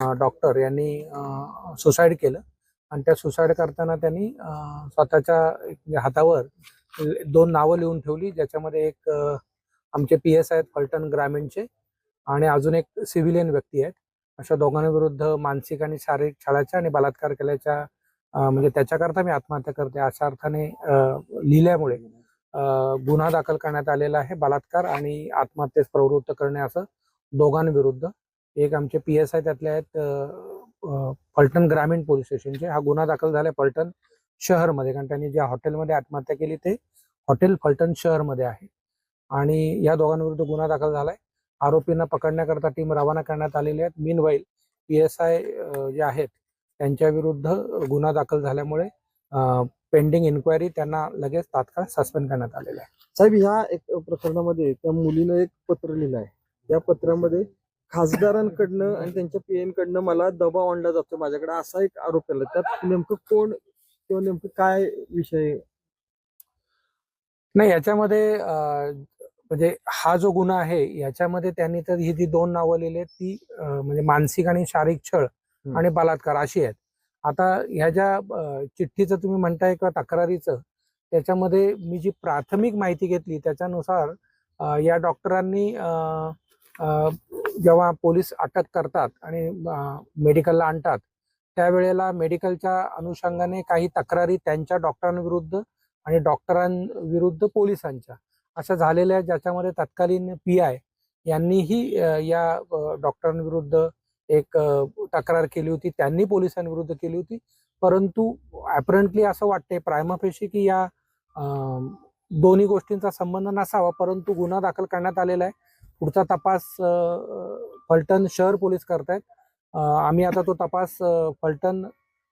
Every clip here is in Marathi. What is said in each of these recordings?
डॉक्टर यांनी सुसाईड केलं. आणि त्या सुसाईड करताना त्यांनी स्वतःच्या हातावर दोन नावं लिहून ठेवली ज्याच्यामध्ये एक आमचे पी एस आहेत फलटण ग्रामीणचे आणि अजून एक सिव्हिलियन व्यक्ती आहेत. अशा दोघांविरुद्ध मानसिक आणि शारीरिक छळाच्या आणि बलात्कार केल्याच्या म्हणजे त्याच्याकरता मी आत्महत्या करते अशा अर्थाने लिहिल्यामुळे गुन्हा दाखल करण्यात आलेला आहे. बलात्कार आणि आत्महत्येस प्रवृत्त करणे असं दोघांविरुद्ध एक आमचे पी एस आय त्यातले आहेत पलटण ग्रामीण पोलीस स्टेशनचे. हा गुन्हा दाखल झालाय पलटण शहरमध्ये कारण त्यांनी ज्या हॉटेलमध्ये आत्महत्या केली ते हॉटेल फलटण शहरमध्ये आहे. आणि या दोघांविरुद्ध गुन्हा दाखल झालाय. आरोपींना पकडण्याकरता टीम रवाना करण्यात आलेली आहेत meanwhile P S I जे आहेत त्यांच्या विरुद्ध गुन्हा दाखल झाल्यामुळे पेंडिंग इन्क्वायरी त्यांना लगेच तात्काळ सस्पेंड करण्यात आलेलं आहे. साहेब ह्या एक प्रकरणामध्ये त्या मुलीनं एक पत्र लिहिलं आहे या पत्रामध्ये खासदारांकडनं आणि त्यांच्या पीएम कडनं मला दबाव आणला जातो माझ्याकडे असा एक आरोप केला. त्यात नेमकं कोण किंवा नेमकं काय विषय? नाही याच्यामध्ये म्हणजे हा जो गुन्हा आहे याच्यामध्ये त्यांनी तर ही जी दोन नावं लिहिली आहेत ती म्हणजे मानसिक आणि शारीरिक छळ. आणि बलात्कार अशी आहेत. आता ह्या ज्या चिठ्ठीचं तुम्ही म्हणताय किंवा तक्रारीचं त्याच्यामध्ये मी जी प्राथमिक माहिती घेतली त्याच्यानुसार या डॉक्टरांनी जेव्हा पोलीस अटक करतात आणि मेडिकलला आणतात त्यावेळेला मेडिकलच्या अनुषंगाने काही तक्रारी त्यांच्या डॉक्टरांविरुद्ध आणि डॉक्टरांविरुद्ध पोलिसांच्या अशा झालेल्या आहेत, ज्याच्यामध्ये तत्कालीन पी आय यांनीही या डॉक्टरांविरुद्ध एक तक्रार केली होती त्यांनी पोलिसांविरुद्ध केली होती. परंतु ॲपरंटली असं वाटते प्रायमाफेशी की या दोन्ही गोष्टींचा संबंध नसावा परंतु गुन्हा दाखल करण्यात आलेला आहे. पुढचा तपास फलटण शहर पोलीस करतायत. आम्ही आता तो तपास Phaltan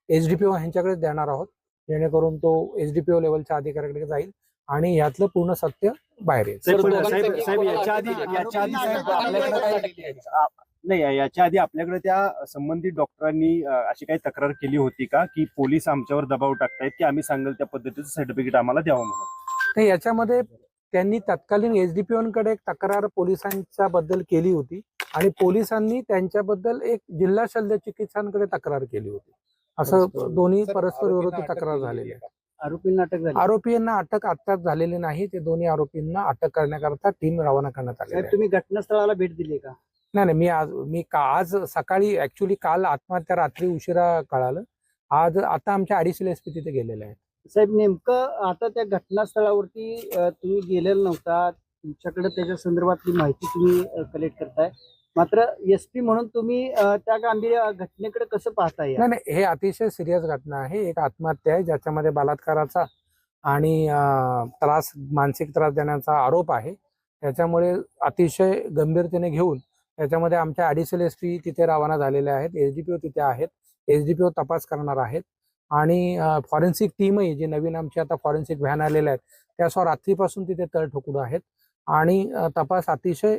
H D P O यांच्याकडे देणार आहोत. जेणेकरून तो एच डी पी ओ लेवलच्या अधिकाऱ्याकडे जाईल आणि यातलं पूर्ण सत्य बाहेर येईल. नाही याच्या आधी आपल्याकडे त्या संबंधित डॉक्टरांनी अशी काही तक्रार केली होती का? की पोलीस आमच्यावर दबाव टाकतायत की आम्ही सांगेल त्या पद्धतीचं सर्टिफिकेट आम्हाला द्यावं म्हणून. तर याच्यामध्ये त्यांनी तत्कालीन एस डी पी कडे एक तक्रार पोलिसांच्या बद्दल केली होती आणि पोलिसांनी त्यांच्याबद्दल एक जिल्हा शल्य चिकित्सांकडे तक्रार केली होती. असं. दोन्ही परस्पर विरोधी तक्रार झालेली आहे आरोपींना अटक झाली आरोपींना अटक आत्ताच झालेली नाही ते दोन्ही आरोपींना अटक करण्याकरता टीम रवाना करण्यात आहे. तुम्ही घटनास्थळाला भेट दिली का? नाही नाही मी आज मी का आज सकाळी ऍक्च्युली काल आत्महत्या रात्री उशिरा कळालं. आज आता आमच्या अडीचशे एस पी तिथे गेलेले आहेत. साहेब नेमकं आता त्या घटनास्थळावरती तुम्ही गेलेला नव्हता. तुमच्याकडे त्याच्या संदर्भातली माहिती तुम्ही कलेक्ट करताय. मात्र एस पी म्हणून तुम्ही त्या गांभीर्य घटनेकडे कसं पाहताय? नाही नाही हे अतिशय सिरियस घटना आहे. एक आत्महत्या आहे ज्याच्यामध्ये बलात्काराचा आणि त्रास मानसिक त्रास देण्याचा आरोप आहे. त्याच्यामुळे अतिशय गंभीरतेने घेऊन त्याच्यामध्ये आमच्या ॲडिशनल एस पी तिथे रवाना झालेले आहेत. एस डी पी ओ तिथे आहेत. एस डी पी ओ तपास करणार आहेत. आणि फॉरेन्सिक टीमही जी नवीन आमची आता फॉरेन्सिक व्हॅन आलेल्या आहेत त्या रात्रीपासून तिथे तळ ठोकून आहेत. आणि तपास अतिशय